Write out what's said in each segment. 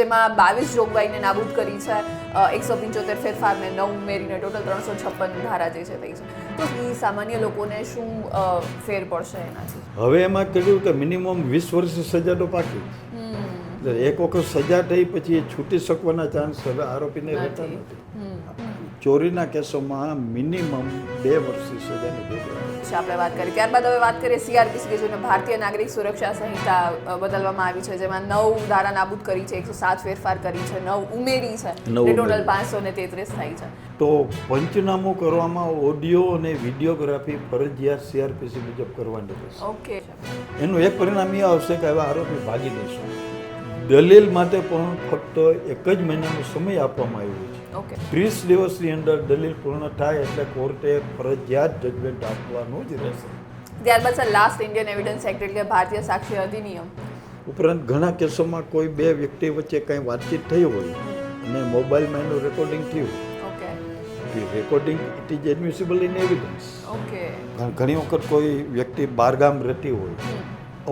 જેમાં બાવીસ જોગવાઈને નાબૂદ કરી છે. એકસો પંચોતેર ફેરફારને નવ ઉમેરીને ટોટલ ત્રણસો છપ્પન ધારા જે છે થઈ છે. તો એ સામાન્ય લોકોને શું ફેર પડશે એનાથી? હવે એમાં કહ્યું કે મિનિમમ વીસ વર્ષ સજા તો પાકી. એટલે એક વખત સજા થઈ પછી એ છૂટી શકવાના ચાન્સ હવે આરોપીને રહેતા નથી. ચોરીના કેસોમાં મિનિમમ બે વર્ષની સજાની જોગવાઈ છે આપણે વાત કરી. ત્યારબાદ હવે વાત કરીએ સીઆરપીસી કે જેને ભારતીય નાગરિક સુરક્ષા સંહિતા બદલવામાં આવી છે જેમાં નવ ધારા નાબૂદ કરી છે એકસો સાત ફેરફાર કરી છે નવ ઉમેરી છે નવ ટોટલ પાંચસો ને તેત્રીસ થાય છે. તો પંચનામું કરવામાં ઓડિયો અને વિડીયોગ્રાફી ફરજિયાત સીઆરપીસી મુજબ કરવાની રહેશે. ઓકે. એનું એક પરિણામ એ આવશે કે હવે આરોપી ભાગી નહીં દલીલ માટે પણ ફક્ત એક જ મહિનાનો સમય આપવામાં આવ્યો છે. ઓકે ત્રીસ દિવસની અંદર દલીલ પૂર્ણ થાય એટલે કોર્ટે ફરજિયાત જજમેન્ટ આપવાનું જ રહેશે. ત્યારબાદ sir last Indian evidence act એટલે ભારતીય સાક્ષી અધિનિયમ. ઉપરાંત ઘણા કેસોમાં કોઈ બે વ્યક્તિ વચ્ચે કંઈ વાતચીત થઈ હોય અને મોબાઈલમાં એનું રેકોર્ડિંગ થયું okay recording it is admissible in evidence okay ઘણી વખત કોઈ વ્યક્તિ બહારગામ રહેતી હોય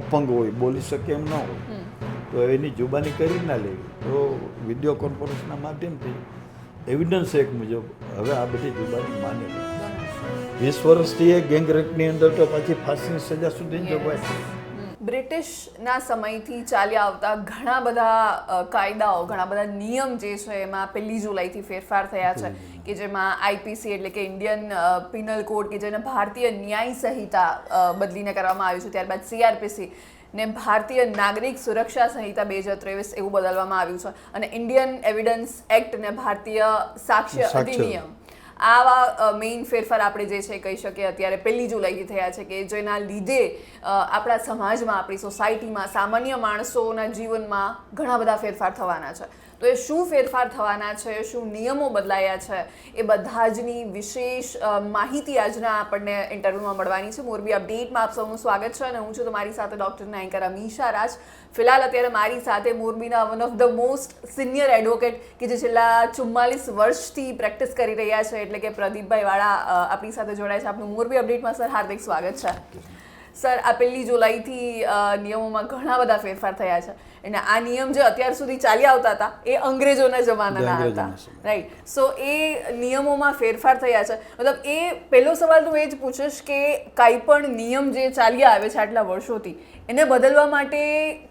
અપંગ હોય બોલી શકે એમ ન હોય તો એની જુબાની કરી ના લેવી. તો વીડિયો કોન્ફરન્સના માધ્યમથી એવિડન્સ એક મુજબ હવે આ બધી જુબાની માન્ય વીસ વર્ષથી એ ગેંગ રેપની અંદર તો પછી ફાંસીની સજા સુધી જોગવાઈ છે. બ્રિટિશના સમયથી ચાલ્યા આવતા ઘણા બધા કાયદાઓ ઘણા બધા નિયમ જે છે એમાં પહેલી જુલાઈથી ફેરફાર થયા છે કે જેમાં આઈપીસી એટલે કે ઇન્ડિયન પિનલ કોડ કે જેને ભારતીય ન્યાય સંહિતા બદલીને કરવામાં આવ્યું છે ત્યારબાદ સીઆરપીસી ને ભારતીય નાગરિક સુરક્ષા સંહિતા બે હજાર ત્રેવીસ એવું બદલવામાં આવ્યું છે. અને ઇન્ડિયન એવિડન્સ એક્ટ ને ભારતીય સાક્ષ્ય. અધિનિયમ. આવા મેઇન ફેરફાર આપણે જે છે કહી શકીએ. અત્યારે પહેલી જુલાઈથી થયા છે કે જેના લીધે આપણા સમાજમાં આપણી સોસાયટીમાં સામાન્ય માણસોના જીવનમાં ઘણા બધા ફેરફાર થવાના છે. તો એ શું ફેરફાર થવાના છે, શું નિયમો બદલાયા છે, એ બધા જની વિશેષ માહિતી આજના આપણને ઇન્ટરવ્યૂમાં મળવાની છે. મોરબી અપડેટમાં આપ સૌનું સ્વાગત છે અને હું છું તમારી સાથે ડૉક્ટર નાયકર અમીશા રાજ. ફિલહાલ અત્યારે મારી સાથે મોરબીના one of the most senior advocate કે જે છેલ્લા ચુમ્માલીસ વર્ષથી પ્રેક્ટિસ કરી રહ્યા છે, એટલે કે પ્રદીપભાઈ વાળા આપણી સાથે જોડાય છે. આપનું મોરબી અપડેટમાં સર હાર્દિક સ્વાગત છે. સર આ પહેલી જુલાઈથી નિયમોમાં ઘણા બધા ફેરફાર થયા છે. અને આ નિયમ જે અત્યાર સુધી ચાલ્યા આવતા હતા એ અંગ્રેજોના જમાનાના હતા. રાઈટ સો એ નિયમોમાં ફેરફાર થયા છે. મતલબ એ પહેલો સવાલ તો એ જ પૂછીશ કે કાંઈ પણ નિયમ જે ચાલ્યા આવે છે આટલા વર્ષોથી એને બદલવા માટે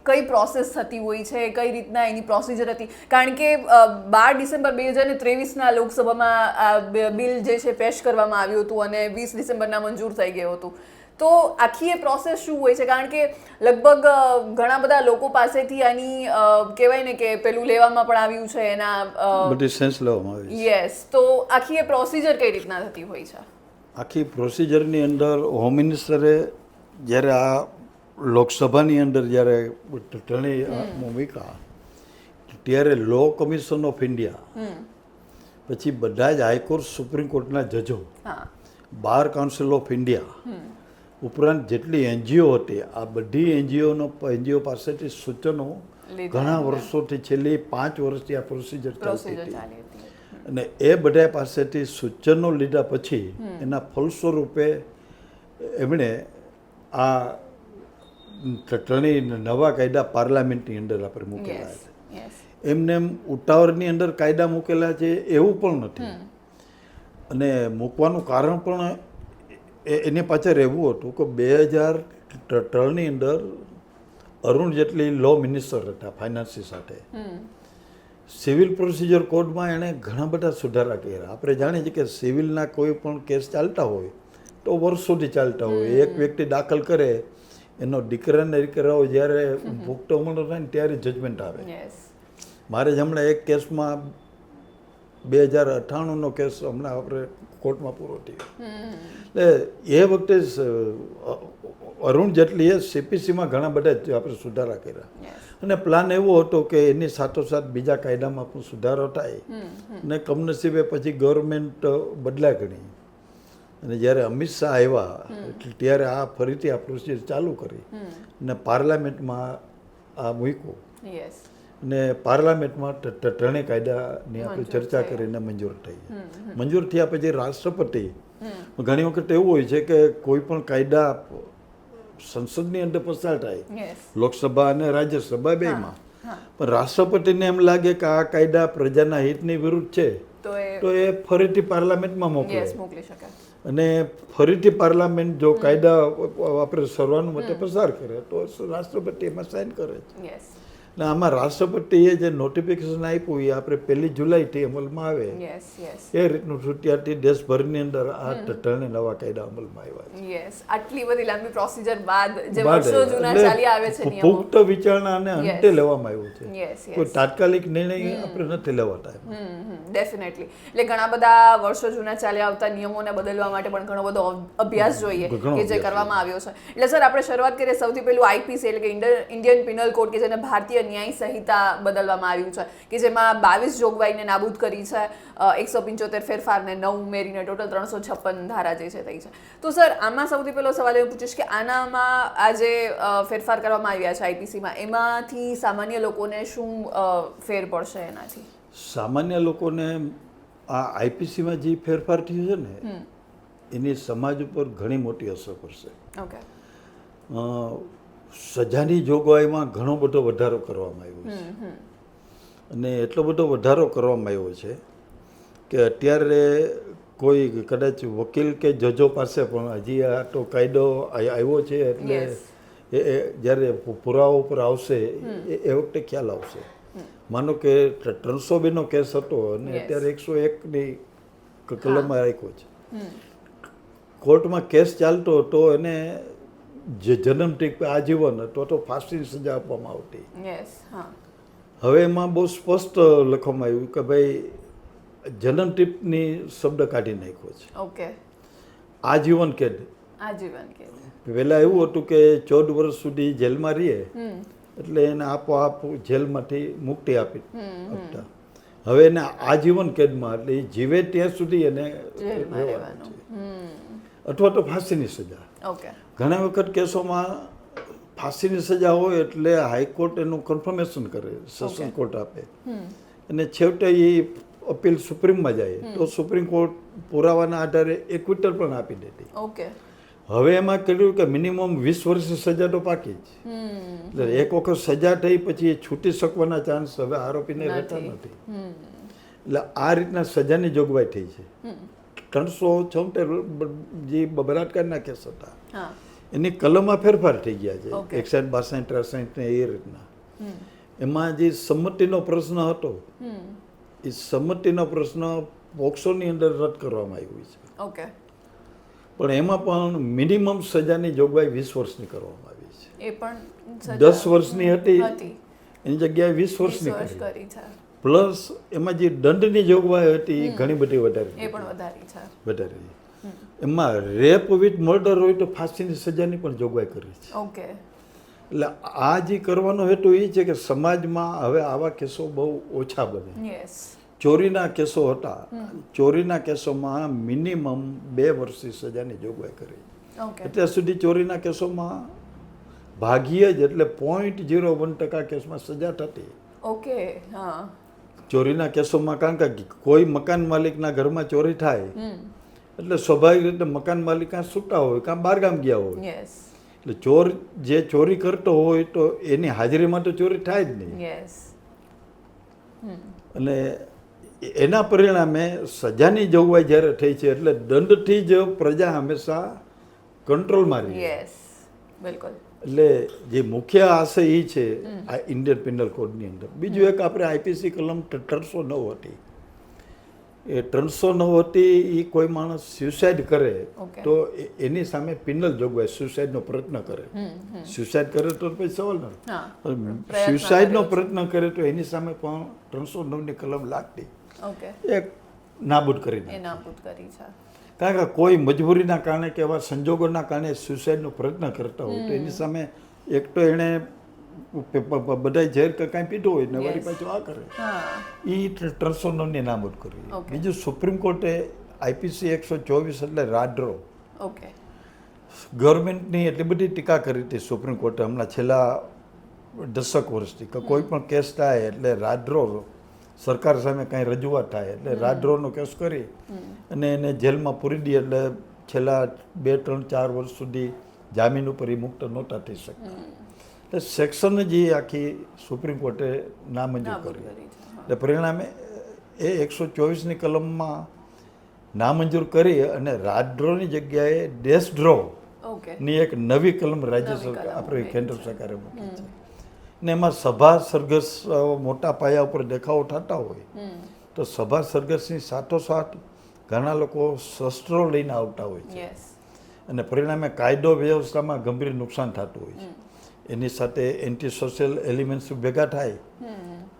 કઈ પ્રોસેસ થતી હોય છે? કઈ રીતના એની પ્રોસિજર હતી? કારણ કે બાર ડિસેમ્બર બે હજાર ને ત્રેવીસના લોકસભામાં આ બિલ જે છે પેશ કરવામાં આવ્યું હતું અને વીસ ડિસેમ્બરના મંજૂર થઈ ગયું હતું. તો આખી એ પ્રોસેસ શું હોય છે? કારણ કે લગભગ ઘણા બધા લોકો પાસેથી આની કહેવાય ને કે પેલું લેવામાં પણ આવ્યું છે એના ડિસ્ટન્સ સેન્સ લેવામાં આવ્યું. યસ તો આખી એ પ્રોસિજર કઈ રીતના થતી હોય છે? આખી પ્રોસિજરની અંદર હોમ મિનિસ્ટરે જ્યારે આ લોકસભાની અંદર જ્યારે ચૂંટણી મૂક્યા ત્યારે લો કમિશન ઓફ ઇન્ડિયા પછી બધા જ હાઈકોર્ટ સુપ્રીમ કોર્ટના જજો બાર કાઉન્સિલ ઓફ ઇન્ડિયા ઉપરાંત જેટલી એનજીઓ હતી આ બધી એનજીઓનો એનજીઓ પાસેથી સૂચનો ઘણા વર્ષોથી છેલ્લી પાંચ વર્ષથી આ પ્રોસિજર ચાલતી હતી. અને એ બધા પાસેથી સૂચનો લીધા પછી એના ફલસ્વરૂપે એમણે આ ચટણી નવા કાયદા પાર્લામેન્ટની અંદર આપણે મૂકેલા છે. એમને એમ ઉતાવળની અંદર કાયદા મૂકેલા છે એવું પણ નથી. અને મૂકવાનું કારણ પણ એની પાછળ એવું હતું કે બે હજાર ત્રણની અંદર અરુણ જેટલી લો મિનિસ્ટર હતા ફાઇનાન્સી સાથે. સિવિલ પ્રોસિજર કોડમાં એણે ઘણા બધા સુધારા કર્યા. આપણે જાણીએ છીએ કે સિવિલના કોઈ પણ કેસ ચાલતા હોય તો વર્ષ સુધી ચાલતા હોય. એક વ્યક્તિ દાખલ કરે એનો દીકરાને દીકરાઓ જ્યારે ભોગતો ઉંમરનો થાય ને ત્યારે જજમેન્ટ આવે. મારે જ હમણાં એક કેસમાં બે હજાર અઠ્ઠાણુંનો કેસ હમણાં આપણે કોર્ટમાં પૂરો થયો. એટલે એ વખતે અરુણ જેટલીએ સીપીસીમાં ઘણા બધા આપણે સુધારા કર્યા. અને પ્લાન એવો હતો કે એની સાથોસાથ બીજા કાયદામાં પણ સુધારો થાય. અને કમનસીબે પછી ગવર્મેન્ટ બદલાય ઘણી અને જ્યારે અમિત શાહ આવ્યા એટલે ત્યારે આ ફરીથી આ પ્રોસીજર ચાલુ કરી. અને પાર્લામેન્ટમાં આ મૂક્યું. અને પાર્લામેન્ટમાં ત્રણેય કાયદાની આપણે ચર્ચા કરીને મંજૂર થઈ. મંજૂર થયા પછી રાષ્ટ્રપતિ ઘણી વખત એવું હોય છે કે કોઈ પણ કાયદા સંસદની અંદર પસાર થાય. લોકસભા અને રાજ્યસભા બેમાં. પણ રાષ્ટ્રપતિને એમ લાગે કે આ કાયદા પ્રજાના હિતની વિરુદ્ધ છે તો એ ફરીથી પાર્લામેન્ટમાં મોકલે. અને ફરીથી પાર્લામેન્ટ જો કાયદા આપણે સર્વાનુમતે પસાર કરે તો રાષ્ટ્રપતિ એમાં સાઇન કરે છે. અને આમાં રાષ્ટ્રપતિએ જે નોટિફિકેશન આપ્યું એ આપણે પહેલી જુલાઈથી અમલમાં આવે. એ રીતનું છૂટ્યાથી દેશભરની અંદર આ ત્રણે નવા કાયદા અમલમાં આવ્યા યસ આટલી બધી લાંબી પ્રોસિજર બાદ જે વર્ષો જૂના ચાલી આવે છે નિયમો. પુખ્ત વિચારણાને અંતે લેવામાં આવ્યું છે. કોઈ તાત્કાલિક નિર્ણય આપણે નથી લેવાતા. ડેફિનેટલી એટલે ઘણા બધા વર્ષો જૂના ચાલ્યા આવતા નિયમોને બદલવા માટે પણ ઘણો બધો અભ્યાસ જોઈએ કે જે કરવામાં આવ્યો છે. એટલે સર આપણે શરૂઆત કરીએ સૌથી પહેલું આઈપીસી એટલે કે ઇન્ડિયન પિનલ કોડ કે જેને ભારતીય ન્યાય સંહિતા બદલવામાં આવ્યું છે કે જેમાં બાવીસ જોગવાઈને નાબૂદ કરી છે એકસો પંચોતેર ફેરફારને નવ ઉમેરીને ટોટલ ત્રણસો છપ્પન ધારા જે છે થઈ છે. તો સર આમાં સૌથી પહેલો સવાલ એવું પૂછીશ કે આનામાં આ જે ફેરફાર કરવામાં આવ્યા છે આઈપીસીમાં એમાંથી સામાન્ય લોકોને શું ફેર પડશે એનાથી? સામાન્ય લોકોને આ આઈપીસીમાં જે ફેરફાર થયો છે ને એની સમાજ ઉપર ઘણી મોટી અસર પડશે. ઓકે. સજાની જોગવાઈમાં ઘણો બધો વધારો કરવામાં આવ્યો છે. અને એટલો બધો વધારો કરવામાં આવ્યો છે કે અત્યારે કોઈ કદાચ વકીલ કે જજો પાસે પણ હજી આ તો કાયદો આવ્યો છે એટલે એ જ્યારે પુરાવા ઉપર આવશે એ એ વખતે ખ્યાલ આવશે. માનો કે ત્રણસો બેનો કેસ હતો અને અત્યારે એકસો એકની કલમમાં રાખ્યો છે. કોર્ટમાં કેસ ચાલતો હતો એને જે જન્મથી આજીવન હતો તો ફાંસીની સજા આપવામાં આવતી. યસ હા. હવે એમાં બહુ સ્પષ્ટ લખવામાં આવ્યું કે ભાઈ જન્મ ટીપની શબ્દ કાઢી નાખ્યો છે. ઓકે આજીવન કેદ આજીવન કે પહેલાં એવું હતું કે ચૌદ વર્ષ સુધી જેલમાં રહીએ એટલે એને આપોઆપ જેલમાંથી મુક્તિ આપી આપતા. હવે એને આજીવન કેદમાં એટલે જીવે ત્યાં સુધી એને રહેવાનું અથવા તો ફાંસીની સજા. ઓકે ઘણા વખત કેસોમાં ફાંસીની સજા હોય એટલે હાઈકોર્ટ એનું કન્ફર્મેશન કરે સેશન કોર્ટ આપે. અને છેવટે એ અપીલ સુપ્રીમમાં જાય. તો સુપ્રીમ કોર્ટ પુરાવાના આધારે એક્વિટર પણ આપી દેતી. ઓકે હવે એમાં કર્યું કે મિનિમમ વીસ વર્ષની સજા તો પાકી જ. એટલે એક વખત સજા થઈ પછી એ છૂટી શકવાના ચાન્સ હવે આરોપીને રહેતા નથી. એટલે આ રીતના સજાની જોગવાઈ થઈ છે. ત્રણસો છોતેર જે બલાત્કારના કેસ હતા. એની કલમમાં ફેરફાર થઈ ગયા છે. એકસાઠ બાસઠ ત્રેસઠ ને એ રીતના. એમાં જે સંમતિનો પ્રશ્ન હતો એ સંમતિનો પ્રશ્ન પોક્સોની અંદર રદ કરવામાં આવ્યો છે. ઓકે. પણ એમાં પણ મિનિમમ સજાની જોગવાઈ વીસ વર્ષની કરવામાં આવી છે. એ પણ દસ વર્ષની હતી. એની જગ્યાએ વીસ વર્ષની કરી. કરી છે. પ્લસ એમાં જે દંડની જોગવાઈ હતી એ ઘણી બધી એ વધારે પણ વધારી છે. વધારે એમાં રેપ વિથ મર્ડર હોય તો ફાંસીની સજાની પણ જોગવાઈ કરી છે. ઓકે. એટલે આ જે કરવાનો હેતુ એ છે કે સમાજમાં હવે આવા કેસો બહુ ઓછા બને. યસ ચોરીના કેસો હતા. ચોરીના કેસોમાં મિનિમમ બે વર્ષની સજાની જોગવાઈ કરી. અત્યાર સુધી ચોરીના કેસોમાં ભાગ્યે જ એટલે પોઈન્ટ ઝીરો વન ટકા કેસમાં સજા થતી. ઓકે હા. ચોરીના કેસોમાં કારણ કે કોઈ મકાન માલિકના ઘરમાં ચોરી થાય એટલે સ્વાભાવિક રીતે મકાન માલિક કાં છૂટા હોય કાં બહારગામ ગયા હોય. એટલે ચોર જે ચોરી કરતો હોય તો એની હાજરીમાં તો ચોરી થાય જ નહીં. અને એના પરિણામે સજાની જોગવાઈ જ્યારે થઈ છે એટલે દંડથી જ પ્રજા હંમેશા કંટ્રોલમાં રહી બિલકુલ. એટલે જે મુખ્ય આશય એ છે આ ઇન્ડિયન પિનલ કોડની અંદર. બીજું એક આપણે આઈપીસી કલમ ત્રણસો નવ હતી. એ ત્રણસો નવ હતી એ કોઈ માણસ સ્યુસાઇડ કરે તો એની સામે પિનલ જોગવાઈ સ્યુસાઇડનો પ્રયત્ન કરે. સુસાઇડ કરે તો પછી સવાલ નથી સ્યુસાઇડનો પ્રયત્ન કરે તો એની સામે પણ ત્રણસો નવની કલમ લાગતી. એક નાબૂદ કરી નાબૂદ કરી છે. કારણ કે કોઈ મજબૂરીના કારણે કે એવા સંજોગોના કારણે સુસાઇડનો પ્રયત્ન કરતા હોય તો એની સામે એક તો એણે બધાય ઝેર કે કાંઈ પીધું હોય ને વળી પાછું આ કરે. એ ત્રણસો નવની નાબૂદ કરી. બીજું સુપ્રીમ કોર્ટે આઈપીસી એકસો ચોવીસ એટલે રાડ્રો ઓકે ગવર્મેન્ટની એટલી બધી ટીકા કરી હતી સુપ્રીમ કોર્ટે હમણાં છેલ્લા દસક વર્ષથી કે કોઈ પણ કેસ થાય એટલે રાડ્રો સરકાર સામે કાંઈ રજૂઆત થાય એટલે રાડ્રોનો કેસ કરી અને એને જેલમાં પૂરી દે એટલે છેલ્લા બે ત્રણ ચાર વર્ષ સુધી જામીન ઉપર એ મુક્ત નહોતા થઈ શકતા. એટલે સેક્શન જ એ આખી સુપ્રીમ કોર્ટે નામંજૂર કરી. એટલે પરિણામે એ એકસો ચોવીસની કલમમાં નામંજૂર કરી અને રાજદ્રોહની જગ્યાએ દેશ ડ્રો ની એક નવી કલમ રાજ્ય સરકાર આપણે કેન્દ્ર સરકારે મૂકી છે. ને એમાં સભા સરઘસ મોટા પાયા ઉપર દેખાવો થતા હોય તો સભા સરઘસની સાથોસાથ ઘણા લોકો શસ્ત્રો લઈને આવતા હોય છે. અને પરિણામે કાયદો વ્યવસ્થામાં ગંભીર નુકસાન થતું હોય છે. એની સાથે એન્ટી સોશિયલ એલિમેન્ટ્સ ભેગા થાય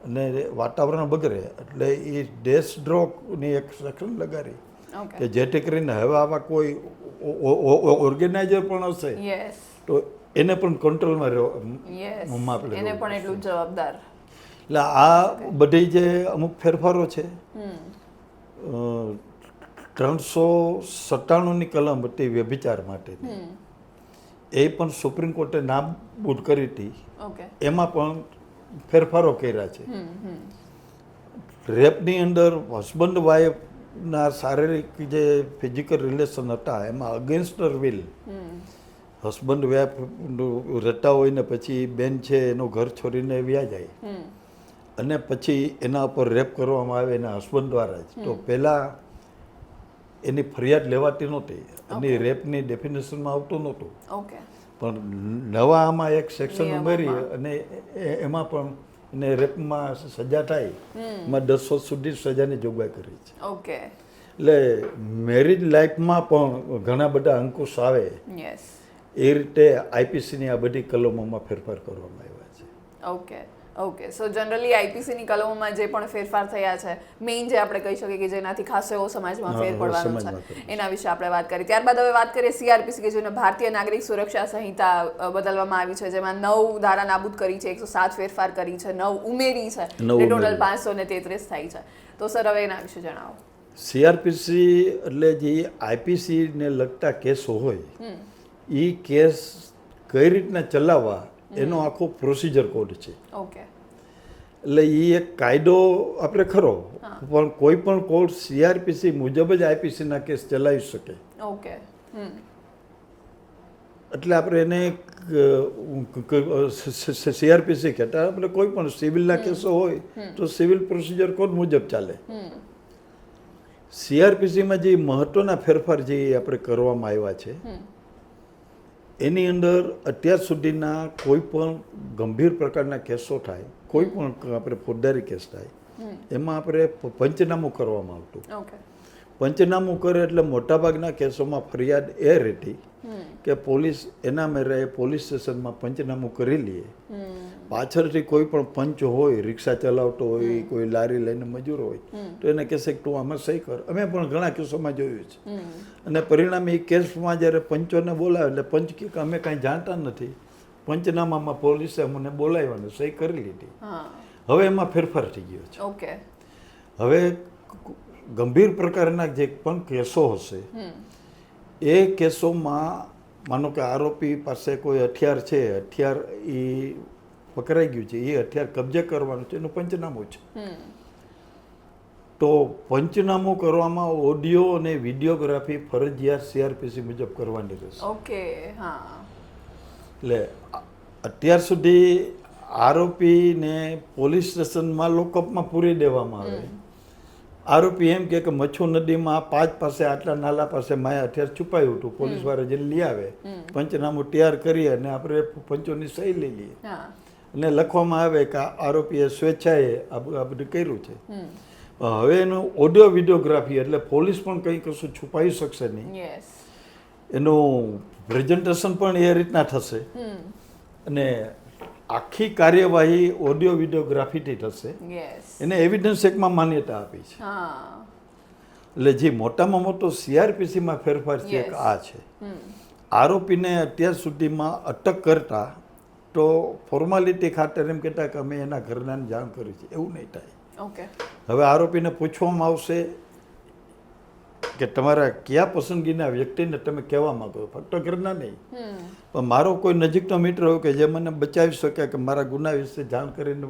અને વાતાવરણ બગડે એટલે એ ડેસ્કડ્રોપની એક સેક્શન લગાડી કે જેથી કરીને હવે આવા કોઈ ઓર્ગેનાઇઝર પણ હશે તો એને પણ કંટ્રોલમાં રહ્યો એને પણ એટલું જવાબદાર. એટલે આ બધી જે અમુક ફેરફારો છે ત્રણસો સત્તાણુંની કલમ હતી વ્યભિચાર માટેની. એ પણ સુપ્રીમ કોર્ટે નાબૂદ કરી હતી. એમાં પણ ફેરફારો કર્યા છે. રેપની અંદર હસબન્ડ વાઈફના શારીરિક જે ફિઝિકલ રિલેશન હતા એમાં અગેન્સ્ટર વિલ હસબન્ડ વ્યા રહેતા હોય ને પછી બેન છે એનું ઘર છોડીને વ્યા જાય. અને પછી એના ઉપર રેપ કરવામાં આવે એના હસબન્ડ દ્વારા જ. તો પહેલાં એની ફરિયાદ લેવાતી નહોતી. અને રેપની ડેફિનેશનમાં આવતું નહોતું. પણ નવા આમાં એક સેક્શન ઉમેરી અને એમાં પણ એને રેપમાં સજા થાય. એમાં દસ વર્ષ સુધી સજાની જોગવાઈ કરી છે. ઓકે. એટલે મેરિજ લાઈફમાં પણ ઘણા બધા અંકુશ આવે. યસ એ રીતે આઈપીસીની આ બધી કલમોમાં ફેરફાર કરવામાં આવ્યા છે. ઓકે ઓકે સો જનરલી આઈપીસીની કલમોમાં જે પણ ફેરફાર થયા છે મેઇન જે આપણે કહી શકીએ કે જેનાથી ખાસ એવો સમાજમાં ફેર પડવાનો છે એના વિશે આપણે વાત કરી. ત્યારબાદ હવે વાત કરીએ સીઆરપીસી કે જેને ભારતીય નાગરિક સુરક્ષા સંહિતા બદલવામાં આવી છે જેમાં નવ ધારા નાબૂદ કરી છે એકસો સાત ફેરફાર કરી છે નવ ઉમેરી છે ટોટલ પાંચસો ને તેત્રીસ થાય છે. તો સર હવે એના વિશે જણાવો. સીઆરપીસી એટલે જે આઈપીસીને લગતા કેસો હોય એ કેસ કઈ રીતના ચલાવવા એનો આખો પ્રોસિજર કોડ છે. ઓકે. એટલે એ એક કાયદો આપણે ખરો પણ કોઈ પણ કોર્ટ સીઆરપીસી મુજબ જ આઈપીસીના કેસ ચલાવી શકે. ઓકે. એટલે આપણે એને સીઆરપીસી કહેતા આપણે કોઈ પણ સિવિલના કેસો હોય તો સિવિલ પ્રોસિજર કોડ મુજબ ચાલે. સીઆરપીસીમાં જે મહત્વના ફેરફાર જે આપણે કરવામાં આવ્યા છે એની અંદર અત્યાર સુધીના કોઈ પણ ગંભીર પ્રકારના કેસો થાય કોઈ પણ આપણે ફોજદારી કેસ થાય એમાં આપણે પંચનામું કરવામાં આવતું. ઓકે પંચનામું કરે એટલે મોટાભાગના કેસોમાં ફરિયાદ એ રહેતી કે પોલીસ એના મેરે પોલીસ સ્ટેશનમાં પંચનામું કરી લઈએ પાછળથી કોઈ પણ પંચ હોય રિક્ષા ચલાવતો હોય કોઈ લારી લઈને મજૂર હોય તો એને કહેશે કે તું આમાં સહી કર. અમે પણ ઘણા કેસોમાં જોયું છે. અને પરિણામે એ કેસમાં જ્યારે પંચોને બોલાવે એટલે પંચ કે અમે કાંઈ જાણતા નથી. પંચનામામાં પોલીસે અમને બોલાવ્યા સહી કરી લીધી. હવે એમાં ફેરફાર થઈ ગયો છે. ઓકે. હવે ગંભીર પ્રકારના જે પણ કેસો હશે એ કેસોમાં માનો કે આરોપી પાસે કોઈ હથિયાર છે હથિયાર એ પકડાઈ ગયું છે એ હથિયાર કબજે કરવાનું છે એનું પંચનામું છે. તો પંચનામું કરવામાં ઓડિયો અને વિડીયોગ્રાફી ફરજિયાત સીઆરપીસી મુજબ કરવાની રહેશે. ઓકે હા. એટલે અત્યાર સુધી આરોપીને પોલીસ સ્ટેશનમાં લોકઅપમાં પૂરી દેવામાં આવે. આરોપી એમ કે મચ્છુ નદીમાં પાંચ પાસે આટલા નાલા પાસે માયા હથિયાર છુપાયું હતું. પોલીસવાળા જે લઈ આવે પંચનામું તૈયાર કરી અને આપણે પંચોની સહી લઈ લઈએ. અને લખવામાં આવે કે આરોપીએ સ્વેચ્છાએ આ બધું કર્યું છે. હવે એનું ઓડિયો વિડીયોગ્રાફી એટલે પોલીસ પણ કંઈ કશું છુપાવી શકશે નહીં. એનું પ્રેઝન્ટેશન પણ એ રીતના થશે. અને આખી કાર્યવાહી ઓડિયો વિડીયોગ્રાફીથી થશે. એને એવિડન્સ એકમાં માન્યતા આપી છે. એટલે જે મોટામાં મોટો સીઆરપીસીમાં ફેરફાર છે એક આ છે. આરોપીને અત્યાર સુધીમાં અટક કરતા તો ફોર્માલિટી ખાતર એમ કહેતા કે અમે એના ઘરનાને જાણ કરી છે. એવું નહીં થાય. ઓકે હવે આરોપીને પૂછવામાં આવશે કે તમારા કયા પસંદગીના વ્યક્તિને તમે કહેવા માંગો છો? ફક્ત ઘરના નહીં. પણ મારો કોઈ નજીકનો મિત્ર હોય કે જે મને બચાવી શકે કે મારા ગુના વિશે જાણ કરીને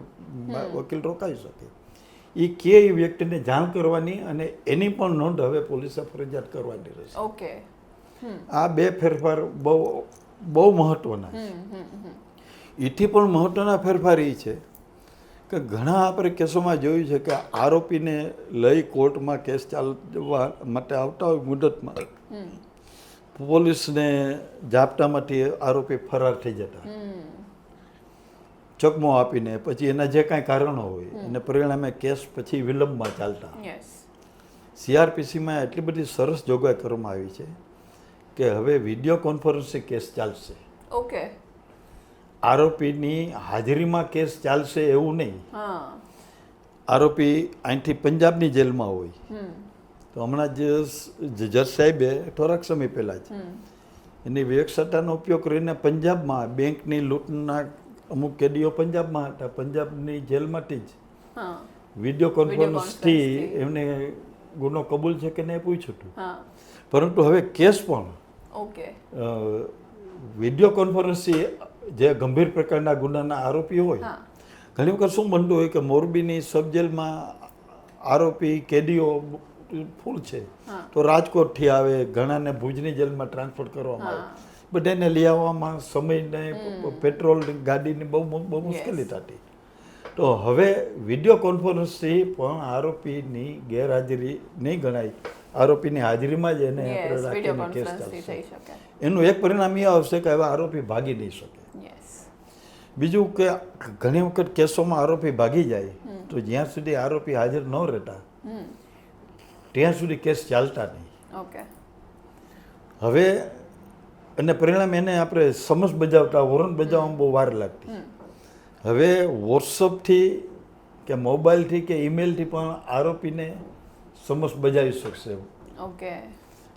વકીલ રોકાઈ શકે. એ કે એ વ્યક્તિને જાણ કરવાની અને એની પણ નોંધ હવે પોલીસે ફરજિયાત કરવાની રહેશે. ઓકે. આ બે ફેરફાર બહુ બહુ મહત્વના છે. એથી પણ મહત્ત્વના ફેરફાર એ છે કે ઘણા આપણે કેસોમાં જોયું છે કે આરોપીને લઈ કોર્ટમાં કેસ ચાલવા માટે આવતા હોય મુદતમાં પોલીસને ઝાપટામાંથી આરોપી ફરાર થઈ જતા. ચકમો આપીને પછી એના જે કાંઈ કારણો હોય અને પરિણામે કેસ પછી વિલંબમાં ચાલતા. સીઆરપીસીમાં એટલી બધી સરસ જોગવાઈ કરવામાં આવી છે કે હવે વીડિયો કોન્ફરન્સથી કેસ ચાલશે. ઓકે આરોપીની હાજરીમાં કેસ ચાલશે એવું નહીં. આરોપી અહીંથી પંજાબની જેલમાં હોય. તો હમણાં જ જજ સાહેબે થોડાક સમય પહેલાં જ એની વિવેકસત્તાનો ઉપયોગ કરીને પંજાબમાં બેંકની લૂંટના અમુક કેદીઓ પંજાબમાં હતા. પંજાબની જેલમાંથી જ વીડિયો કોન્ફરન્સથી. એમને ગુનો કબૂલ છે કે નહીં પૂછ્યું હતું. પરંતુ હવે કેસ પણ ઓકે. વીડિયો કોન્ફરન્સથી જે ગંભીર પ્રકારના ગુનાના આરોપી હોય ઘણી વખત શું બનતું હોય કે મોરબીની સબ જેલમાં આરોપી કેદીઓ ફૂલ છે તો રાજકોટથી આવે ઘણાને ભુજની જેલમાં ટ્રાન્સફર કરવામાં આવે. બધાને લઈ આવવામાં સમયને પેટ્રોલ ગાડીની બહુ બહુ મુશ્કેલી થતી. તો હવે વીડિયો કોન્ફરન્સથી પણ આરોપીની ગેરહાજરી નહીં ગણાય. આરોપીની હાજરીમાં જ એને આપણે રાખીને કેસ ચાલશે. એનું એક પરિણામ એ આવશે કે હવે આરોપી ભાગી નહીં શકે. બીજું કે ઘણી વખત કેસોમાં આરોપી ભાગી જાય તો જ્યાં સુધી આરોપી હાજર ન રહેતા ત્યાં સુધી કેસ ચાલતા નહીં. ઓકે. હવે અને પરિણામ એને આપણે સમજ બજાવતા વોરન બજાવવામાં બહુ વાર લાગતી. હવે વોટ્સઅપથી કે મોબાઈલથી કે ઈમેલથી પણ આરોપીને સમજ બજાવી શકશે. ઓકે.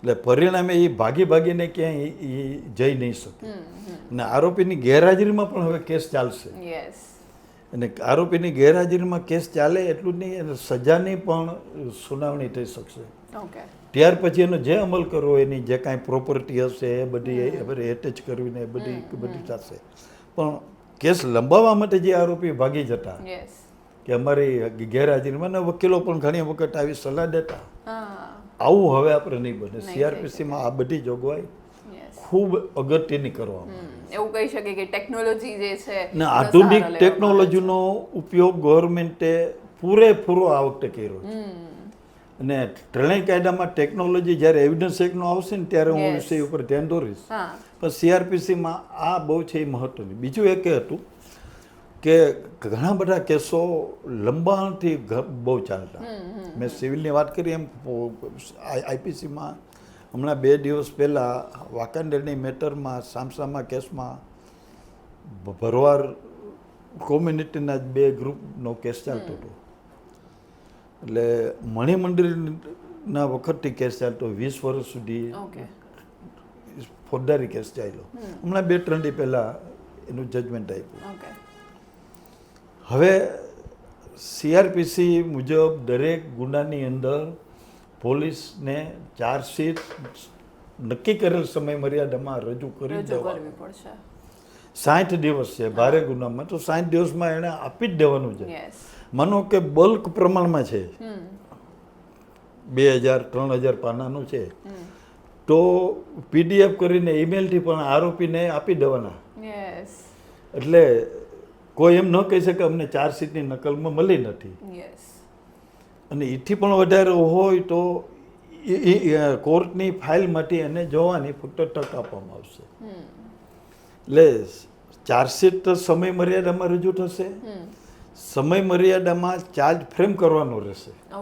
એટલે પરિણામે એ ભાગી ભાગીને ક્યાંય એ જઈ નહીં શકે. અને આરોપીની ગેરહાજરીમાં પણ હવે કેસ ચાલશે. અને આરોપીની ગેરહાજરીમાં કેસ ચાલે એટલું જ નહીં અને સજાની પણ સુનાવણી થઈ શકશે. ત્યાર પછી એનો જે અમલ કરવો એની જે કાંઈ પ્રોપર્ટી હશે એ બધી એટેચ કરવીને એ બધી બધી થશે. પણ કેસ લંબાવવા માટે જે આરોપી ભાગી જતા કે અમારી ગેરહાજરીમાં ને વકીલો પણ ઘણી વખત આવી સલાહ દેતા આવું હવે આપણે નહીં બને. સીઆરપીસીમાં આ બધી જોગવાઈ ખૂબ અગત્યની કરવામાં એવું કહી શકે કે ટેકનોલોજી જે છે ને આધુનિક ટેકનોલોજીનો ઉપયોગ ગવર્મેન્ટે પૂરેપૂરો આ વખતે કર્યો છે. અને ત્રણેય કાયદામાં ટેકનોલોજી જ્યારે એવિડન્સ એક્ટનો આવશે ને ત્યારે હું વિષય ઉપર ધ્યાન દોરીશ. પણ સીઆરપીસીમાં આ બહુ છે એ મહત્વની. બીજું એક હતું કે ઘણા બધા કેસો લંબાણથી બહુ ચાલતા. મેં સિવિલની વાત કરી એમ આઈપીસીમાં હમણાં બે દિવસ પહેલાં વાંકાનેરની મેટરમાં સામસામા કેસમાં ભરવાર ભરવાડ કોમ્યુનિટીના જ બે ગ્રુપનો કેસ ચાલતો હતો. એટલે મણિમંદિરના વખતથી કેસ ચાલતો વીસ વર્ષ સુધી ફોજદારી કેસ ચાલ્યો. હમણાં બે ત્રણ દી પહેલાં એનું જજમેન્ટ આપ્યું. હવે સીઆરપીસી મુજબ દરેક ગુનાની અંદર પોલીસને ચાર્જશીટ નક્કી કરેલ સમય મર્યાદામાં રજૂ કરી રજૂ દેવા પડશે. સાઠ દિવસ છે ભારે ગુનામાં તો સાઠ દિવસમાં એણે આપી જ દેવાનું છે. માનો કે બલ્ક પ્રમાણમાં છે. બે હજાર ત્રણ હજાર પાનાનું છે. તો પીડીએફ કરીને ઈમેલથી પણ આરોપીને આપી દેવાના. એટલે કોઈ એમ ન કહી શકે અમને ચાર્જશીટની નકલમાં મળી નથી. અને એથી પણ વધારે હોય તો એ- કોર્ટની ફાઇલમાંથી એને જોવાની ફક્ત તક આપવામાં આવશે. એટલે ચાર્જશીટ તો સમય મર્યાદામાં રજૂ થશે. સમય મર્યાદામાં ચાર્જ ફ્રેમ કરવાનો રહેશે.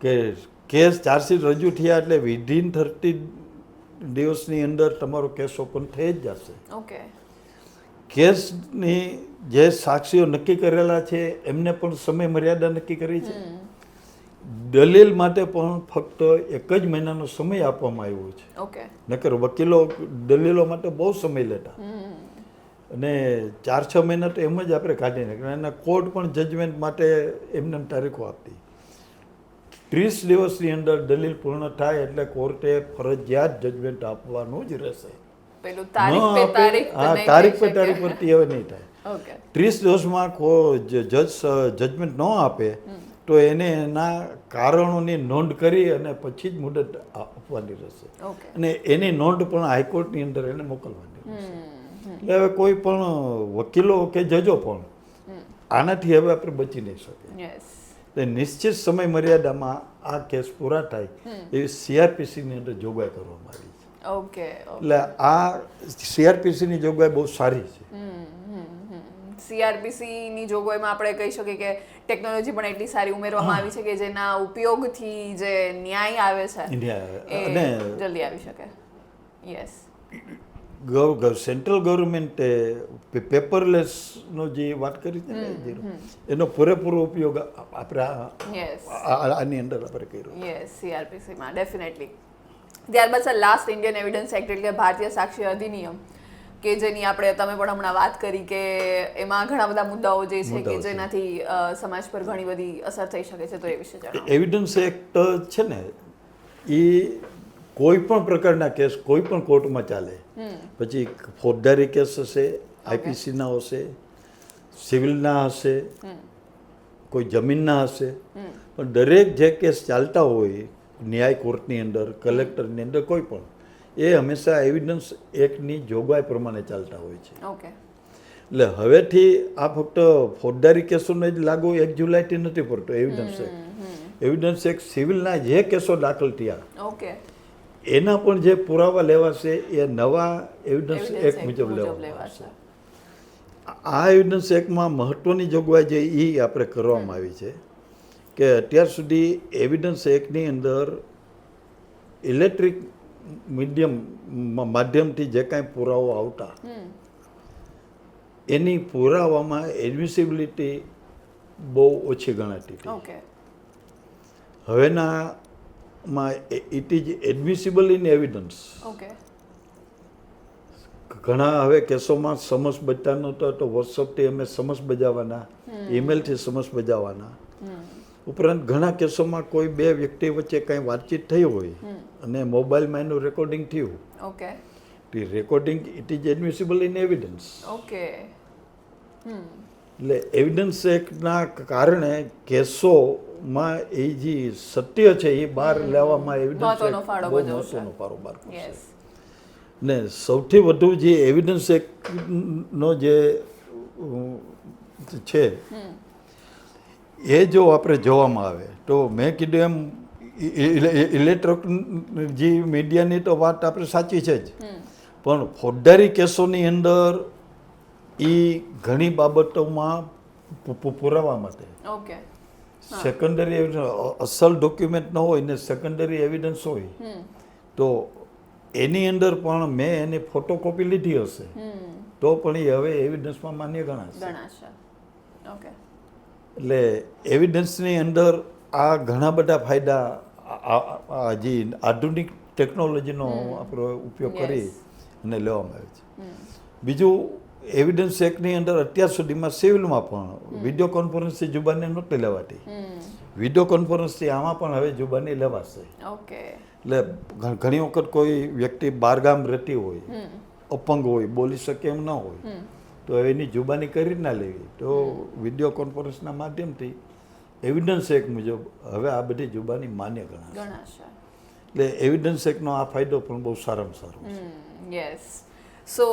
કે કેસ ચાર્જશીટ રજૂ થયા એટલે વિધિન થર્ટી દિવસની અંદર તમારો કેસ ઓપન થઈ જ જશે. ઓકે. કેસની જે સાક્ષીઓ નક્કી કરેલા છે એમને પણ સમય મર્યાદા નક્કી કરી છે. દલીલ માટે પણ ફક્ત એક જ મહિનાનો સમય આપવામાં આવ્યો છે. નકર વકીલો દલીલો માટે બહુ સમય લેતા. અને ચાર છ મહિના તો એમ જ આપણે કાઢી નાખ્યા. અને કોર્ટ પણ જજમેન્ટ માટે એમને તારીખો આપતી ત્રીસ દિવસની અંદર દલીલ પૂર્ણ થાય એટલે કોર્ટે ફરજિયાત જજમેન્ટ આપવાનું જ રહેશે. પેલું તારીખ પે તારીખ હા તારીખ પે તારીખ પરથી હવે નહીં થાય. ત્રીસ દિવસમાં કો જજ જજમેન્ટ ન આપે તો એને એના કારણોની નોંધ કરી અને પછી જ મુદત આપવાની રહેશે. અને એની નોંધ પણ હાઈકોર્ટની અંદર એને મોકલવાની રહેશે. એટલે હવે કોઈ પણ વકીલો કે જજો પણ આનાથી હવે આપણે બચી નહીં શકીએ. એટલે નિશ્ચિત સમય મર્યાદામાં આ કેસ પૂરા થાય એવી સીઆરપીસીની અંદર જોગવાઈ કરવામાં આવી છે. ઓકે એટલે આ સીઆરપીસીની જોગવાઈ બહુ સારી છે. સીઆરપીસી ની જોગવાઈમાં આપણે કહી શકીએ કે ટેકનોલોજી પણ એટલી સારી ઉમેરવામાં આવી છે કે જેના ઉપયોગથી જે ન્યાય આવે છે અને જલ્દી આવી શકે. યસ ગવ ગવ- સેન્ટ્રલ ગવર્મેન્ટે પેપરલેસનો જે વાત કરી છે ને એનો પૂરેપૂરો ઉપયોગ આપણે આની અંદર આપણે કર્યો. યસ સીઆરપીસીમાં ડેફિનેટલી ત્યારબાદ sir last Indian evidence act એટલે ભારતીય સાક્ષી અધિનિયમ કે જેની આપણે તમે પણ હમણાં વાત કરી કે એમાં ઘણા બધા મુદ્દાઓ જે છે કે જેનાથી સમાજ પર ઘણી બધી અસર થઈ શકે છે તો એ વિશે જણાવો. એવિડન્સ એક્ટ છે ને એ કોઈ પણ પ્રકારના કેસ કોઈ પણ કોર્ટમાં ચાલે. પછી ફોજદારી કેસ હશે આઈપીસીના હશે સિવિલના હશે કોઈ જમીનના હશે. પણ દરેક જે કેસ ચાલતા હોય ન્યાય કોર્ટની અંદર કલેક્ટરની અંદર કોઈ પણ એ હંમેશા એવિડન્સ એક્ટની જોગવાઈ પ્રમાણે ચાલતા હોય છે. ઓકે એટલે હવેથી આ ફક્ત ફોજદારી કેસોને જ લાગુ એક જુલાઈથી નથી પડતો એવિડન્સ એક્ટ એવિડન્સ એક્ટ સિવિલના જે કેસો દાખલ થયા ઓકે એના પણ જે પુરાવા લેવાશે એ નવા એવિડન્સ એક્ટ મુજબ લેવાશે. આ એવિડન્સ એક્ટમાં મહત્વની જોગવાઈ જે એ આપણે કરવામાં આવી છે કે અત્યાર સુધી એવિડન્સ એક્ટની અંદર ઇલેક્ટ્રિક મીડિયમ માધ્યમથી જે કાંઈ પુરાવો આવતા એની પુરાવામાં એડમિસિબિલિટી બહુ ઓછી ગણાતી હતી. ઓકે હવેના માં it is admissible in evidence ઘણા હવે કેસોમાં સમસ બચતા નહોતા તો વોટ્સઅપથી અમે સમસ બજાવવાના ઈમેલથી સમસ બજાવવાના. ઉપરાંત ઘણા કેસોમાં કોઈ બે વ્યક્તિ વચ્ચે કંઈ વાતચીત થઈ હોય અને મોબાઈલમાં એનું રેકોર્ડિંગ થયું. ઓકે. તો recording it is admissible in evidence okay. એટલે એવિડન્સ એક્ટના કારણે કેસોમાં એ જે સત્ય છે એ બહાર લેવામાં એવિડન્સ ફાળો બહુ મહત્વનો ફાળો બહાર ને સૌથી વધુ જે એવિડન્સ એક્ટનો જે છે એ જો આપણે જોવામાં આવે તો મેં કીધું એમ ઇલેક્ટ્રોનિક જે મીડિયાની તો વાત આપણે સાચી છે જ. પણ ફોજદારી કેસોની અંદર એ ઘણી બાબતોમાં પુરાવા માટે. ઓકે સેકન્ડરી અસલ ડોક્યુમેન્ટ ન હોય ને સેકન્ડરી એવિડન્સ હોય તો એની અંદર પણ મેં એની ફોટોકોપી લીધી હશે. તો પણ એ હવે એવિડન્સમાં માન્ય ગણાશે. ગણાશે. ઓકે એટલે એવિડન્સની અંદર આ ઘણા બધા ફાયદા જે આધુનિક ટેકનોલોજીનો આપણો ઉપયોગ કરી અને લેવામાં આવે છે. બીજું એવિડન્સ એક્ટની અંદર અત્યાર સુધીમાં સિવિલમાં પણ વીડિયો કોન્ફરન્સથી જુબાની નહોતી લેવાતી. વીડિયો કોન્ફરન્સથી આમાં પણ હવે જુબાની લેવાશે. ઓકે. એટલે ઘણી વખત કોઈ વ્યક્તિ બારગામ રહેતી હોય અપંગ હોય બોલી શકે એમ ન હોય. તો એની જુબાની કરી ના લેવી. તો વીડિયો કોન્ફરન્સના માધ્યમથી એવિડન્સ એક્ટ મુજબ હવે આ બધી જુબાની માન્ય ગણાશે. ગણાશે. એટલે એવિડન્સ એક્ટનો આ ફાયદો પણ બહુ સારામાં સારો છે. યસ સો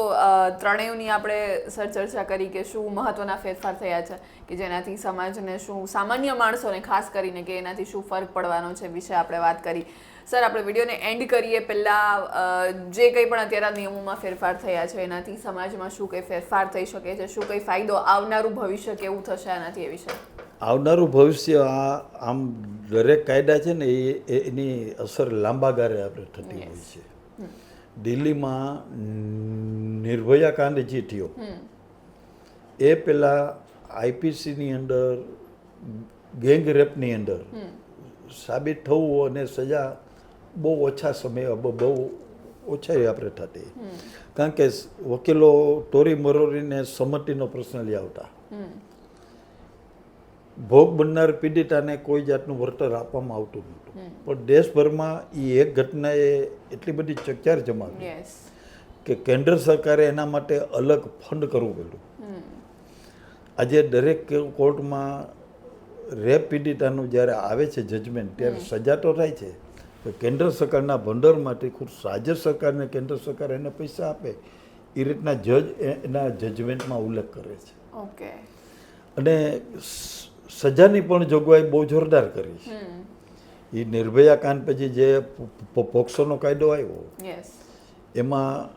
ત્રણેયની આપણે સર ચર્ચા કરી કે શું મહત્વના ફેરફાર થયા છે કે જેનાથી સમાજને શું સામાન્ય માણસોને ખાસ કરીને કે એનાથી શું ફરક પડવાનો છે વિશે આપણે વાત કરી. સર આપણે વિડીયોને એન્ડ કરીએ પહેલાં જે કંઈ પણ અત્યારે નિયમોમાં ફેરફાર થયા છે એનાથી સમાજમાં શું કંઈ ફેરફાર થઈ શકે છે શું કંઈ ફાયદો આવનારું ભવિષ્ય કેવું થશે આનાથી એ વિશે? આવનારું ભવિષ્ય આ આમ દરેક કાયદા છે ને એ એની અસર લાંબા ગાળે આપણે થતી હોય છે. દિલ્હીમાં નિર્ભયા કાંડ જે થયો એ પહેલાં આઈપીસીની અંદર ગેંગ રેપની અંદર સાબિત થવું અને સજા બહુ ઓછા સમય બહુ ઓછા આપણે થતી. કારણ કે વકીલો ટોરી મરોરીને સંમતિનો પ્રશ્ન લઈ આવતા. ભોગ બનનાર પીડિતાને કોઈ જાતનું વળતર આપવામાં આવતું નહોતું. પણ દેશભરમાં એ એક ઘટનાએ એટલી બધી ચકચાર જમાવી કે કેન્દ્ર સરકારે એના માટે અલગ ફંડ કરવું પડ્યું. આજે દરેક કોર્ટમાં રેપ પીડિતાનું જ્યારે આવે છે જજમેન્ટ ત્યારે સજા તો થાય છે. તો કેન્દ્ર સરકારના ભંડોળમાંથી ખુદ રાજ્ય સરકારને કેન્દ્ર સરકાર એને પૈસા આપે એ રીતના જજ એના જજમેન્ટમાં ઉલ્લેખ કરે છે. ઓકે. અને સજાની પણ જોગવાઈ બહુ જોરદાર કરી છે. એ નિર્ભયા કાંડ પછી જે પોક્સોનો કાયદો આવ્યો એમાં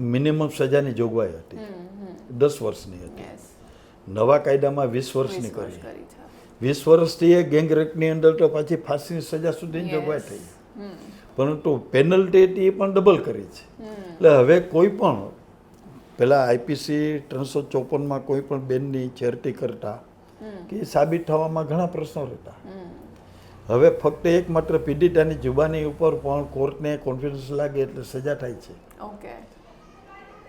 મિનિમમ સજાની જોગવાઈ હતી. દસ વર્ષની હતી. નવા કાયદામાં વીસ વર્ષની કરી. વીસ વર્ષથી એ ગેંગ રેપની અંદર તો પાછી ફાંસીની સજા સુધીની. જોગવાઈ થઈ. પરંતુ પેનલ્ટી એ પણ ડબલ કરી છે. એટલે હવે કોઈ પણ પેલા આઈપીસી ત્રણસો ચોપનમાં કોઈ પણ બેનની ચેરટી કરતા કે સાબિત થવામાં ઘણા પ્રશ્નો રહેતા. હવે ફક્ત એકમાત્ર પીડિતાની જુબાની ઉપર પણ કોર્ટને કોન્ફિડન્સ લાગે એટલે સજા થાય છે. ઓકે.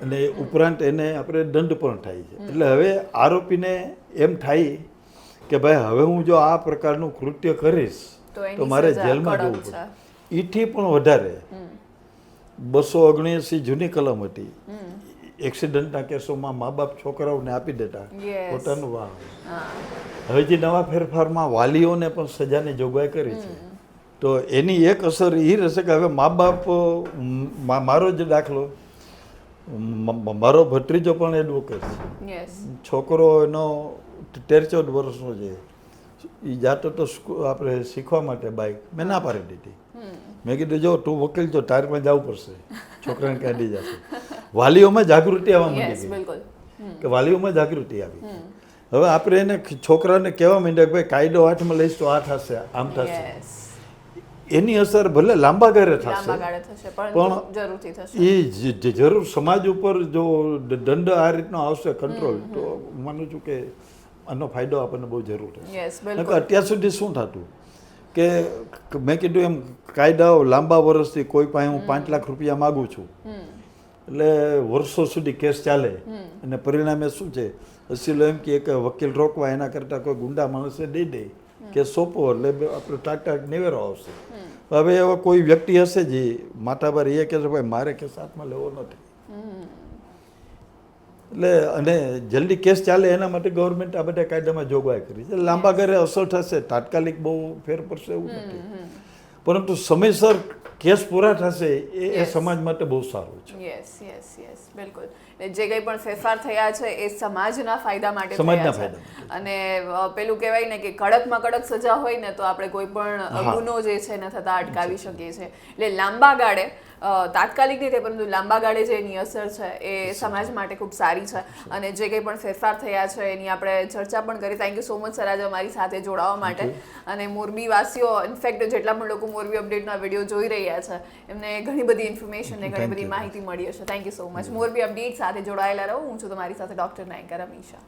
અને ઉપરાંત એને આપણે દંડ પણ થાય છે. એટલે હવે આરોપીને એમ થાય કે ભાઈ હવે હું જો આ પ્રકારનું કૃત્ય કરીશ તો મારે જેલમાં જવું છે. પડે. ઈથી પણ વધારે બસો ઓગણએંસી જૂની કલમ હતી. એક્સિડન્ટના કેસોમાં મા બાપ છોકરાઓને આપી દેતા. પોતાનું વાહ હવે જે નવા ફેરફારમાં વાલીઓને પણ સજાની જોગવાઈ કરી છે. તો એની એક અસર એ રહેશે કે હવે મા બાપ મારો જ દાખલો મારો ભત્રીજો પણ એડવોકેટ છે. છોકરો એનો તેર ચૌદ વર્ષનો છે. એ જાતો તો આપણે શીખવા માટે બાઇક મેં ના પાડી દીધી. મેં કીધું જો તું વકીલ છો તારમાં જવું પડશે. છોકરાને કાઢી જશે વાલીઓમાં જાગૃતિ આવવા માંડી ગઈ. કે વાલીઓમાં જાગૃતિ આવી. હવે આપણે એને છોકરાને કહેવા માંડ્યા કે ભાઈ કાયદો હાથમાં લઈશ તો આ થશે આમ થશે. એની અસર ભલે લાંબા ગાળે થશે પણ એ જરૂર સમાજ ઉપર જો દંડ આ રીતનો આવશે કંટ્રોલ તો માનું છું કે આનો ફાયદો આપણને બહુ જરૂર છે અત્યાર સુધી શું થતું? કે મેં કીધું એમ કાયદાઓ લાંબા વર્ષથી કોઈ પાસે હું પાંચ લાખ રૂપિયા માગું છું. એટલે વર્ષો સુધી કેસ ચાલે. અને પરિણામે શું છે? અસીલો એમ કે એક વકીલ રોકવા એના કરતાં કોઈ ગુંડા માણસે દઈ દે કે સોંપો એટલે આપણે ટાટા નિવેરો આવશે. હવે એવા કોઈ વ્યક્તિ હશે જે માથાભાર એ કહે છે ભાઈ મારે કેસ હાથમાં લેવો નથી. એટલે અને જલ્દી કેસ ચાલે એના માટે ગવર્મેન્ટ આ બધા કાયદામાં જોગવાઈ કરી છે. લાંબા ગાળે અસર થશે તાત્કાલિક બહુ ફેર પડશે એવું નથી. પરંતુ સમયસર કેસ પૂરા થશે એ એ સમાજ માટે બહુ સારું છે. યસ યસ યસ બિલકુલ. જે કંઈ પણ ફેરફાર થયા છે એ સમાજના ફાયદા માટે સમાજના ફાયદા અને પેલું કહેવાય ને કે કડકમાં કડક સજા હોય ને તો આપણે કોઈ પણ ગુનો જે છે એને થતા અટકાવી શકીએ છીએ. એટલે લાંબા ગાળે તાત્કાલિક થાય પરંતુ લાંબા ગાળે જે એની અસર છે એ સમાજ માટે ખૂબ સારી છે અને જે કંઈ પણ ફેરફાર થયા છે એની આપણે ચર્ચા પણ કરી. Thank you so much sir આજે અમારી સાથે જોડાવા માટે. અને મોરબી વાસીઓ ઇનફેક્ટ જેટલા પણ લોકો મોરબી અપડેટના વીડિયો જોઈ રહ્યા છે એમને ઘણી બધી ઇન્ફોર્મેશન ને ઘણી બધી માહિતી મળી હશે. Thank you so much Morbi update સાથે જોડાયેલા રહો. હું છું તમારી સાથે ડોક્ટર નાયકા રમીશા